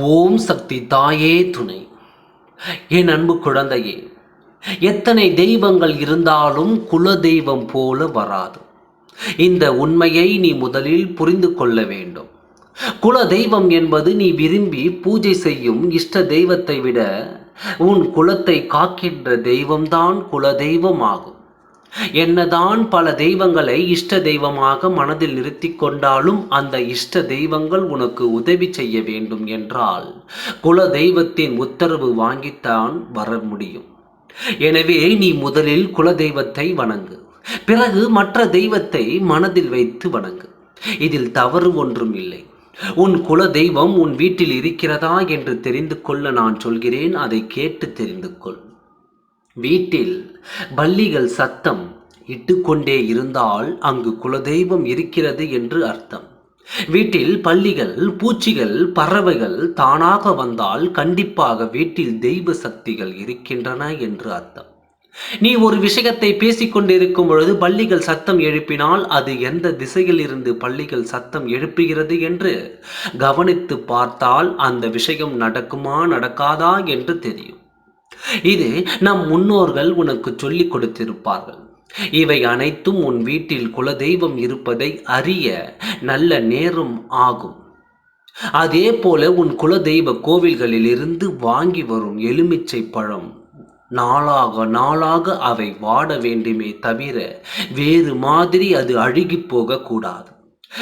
ஓம் சக்தி தாயே துணை. என் அன்பு குழந்தையே எத்தனை தெய்வங்கள் இருந்தாலும் குல தெய்வம் போல வராது. இந்த உண்மையை நீ முதலில் புரிந்து கொள்ள வேண்டும். குல தெய்வம் என்பது நீ விரும்பி பூஜை செய்யும் இஷ்ட தெய்வத்தை விட உன் குலத்தை காக்கின்ற தெய்வம்தான் குல தெய்வம் ஆகும் என்னதான் பல தெய்வங்களை இஷ்ட தெய்வமாக மனதில் நிறுத்தி கொண்டாலும் அந்த இஷ்ட தெய்வங்கள் உனக்கு உதவி செய்ய வேண்டும் என்றால் குல தெய்வத்தின் உத்தரவு வாங்கித்தான் வர முடியும். எனவே நீ முதலில் குல தெய்வத்தை வணங்கு. பிறகு மற்ற தெய்வத்தை மனதில் வைத்து வணங்கு. இதில் தவறு ஒன்றும் இல்லை. உன் குல தெய்வம் உன் வீட்டில் இருக்கிறதா என்று தெரிந்து கொள்ள நான் சொல்கிறேன் அதை கேட்டு தெரிந்து கொள். வீட்டில் பள்ளிகள் சத்தம் இட்டுக்கொண்டே இருந்தால் அங்கு குலதெய்வம் இருக்கிறது என்று அர்த்தம். வீட்டில் பள்ளிகள் பூச்சிகள் பறவைகள் தானாக வந்தால் கண்டிப்பாக வீட்டில் தெய்வ சக்திகள் இருக்கின்றன என்று அர்த்தம். நீ ஒரு விஷயத்தை பேசிக்கொண்டிருக்கும் பொழுது பள்ளிகள் சத்தம் எழுப்பினால் அது எந்த திசையில் இருந்து பள்ளிகள் சத்தம் எழுப்புகிறது என்று கவனித்து பார்த்தால் அந்த விஷயம் நடக்குமா நடக்காதா என்று தெரியும். இது நம் முன்னோர்கள் உனக்கு சொல்லிக் கொடுத்திருப்பார்கள். இவை அனைத்தும் உன் வீட்டில் குலதெய்வம் இருப்பதை அறிய நல்ல நேரம் ஆகும். அதே போல உன் குலதெய்வ கோவில்களில் இருந்து வாங்கி வரும் எலுமிச்சை பழம் நாளாக நாளாக அவை வாட வேண்டுமே தவிர வேறு மாதிரி அது அழுகி போகக்கூடாது.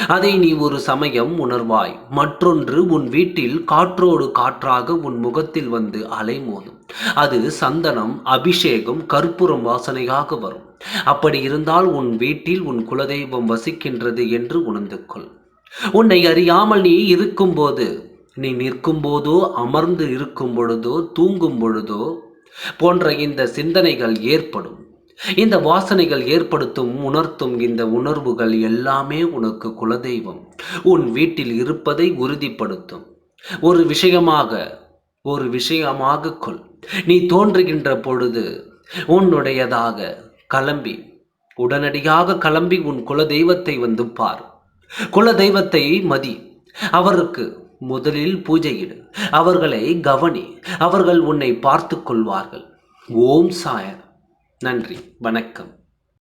அதை நீ ஒரு சமயம் உணர்வாய். மற்றொன்று உன் வீட்டில் காற்றோடு காற்றாக உன் முகத்தில் வந்து அலைமோதும். அது சந்தனம் அபிஷேகம் கற்பூரம் வாசனையாக வரும். அப்படி இருந்தால் உன் வீட்டில் உன் குலதெய்வம் வசிக்கின்றது என்று உணர்ந்து கொள். உன்னை அறியாமல் நீ இருக்கும்போது நீ நிற்கும் போதோ அமர்ந்து இருக்கும் பொழுதோ தூங்கும் பொழுதோ போன்ற இந்த சிந்தனைகள் ஏற்படும். இந்த வாசனைகள் ஏற்படுத்தும் உணர்த்தும் இந்த உணர்வுகள் எல்லாமே உனக்கு குலதெய்வம். உன் வீட்டில் இருப்பதை உறுதிப்படுத்தும். ஒரு விஷயமாக ஒரு விஷயமாக கொள். நீ தோன்றுகின்ற பொழுது உன்னுடையதாக கிளம்பி உடனடியாக கிளம்பி உன் குலதெய்வத்தை வந்து பார். குலதெய்வத்தை மதி. அவருக்கு முதலில் பூஜையிடு. அவர்களை கவனி. அவர்கள் உன்னை பார்த்து கொள்வார்கள். ஓம் சாயர். நன்றி. வணக்கம்.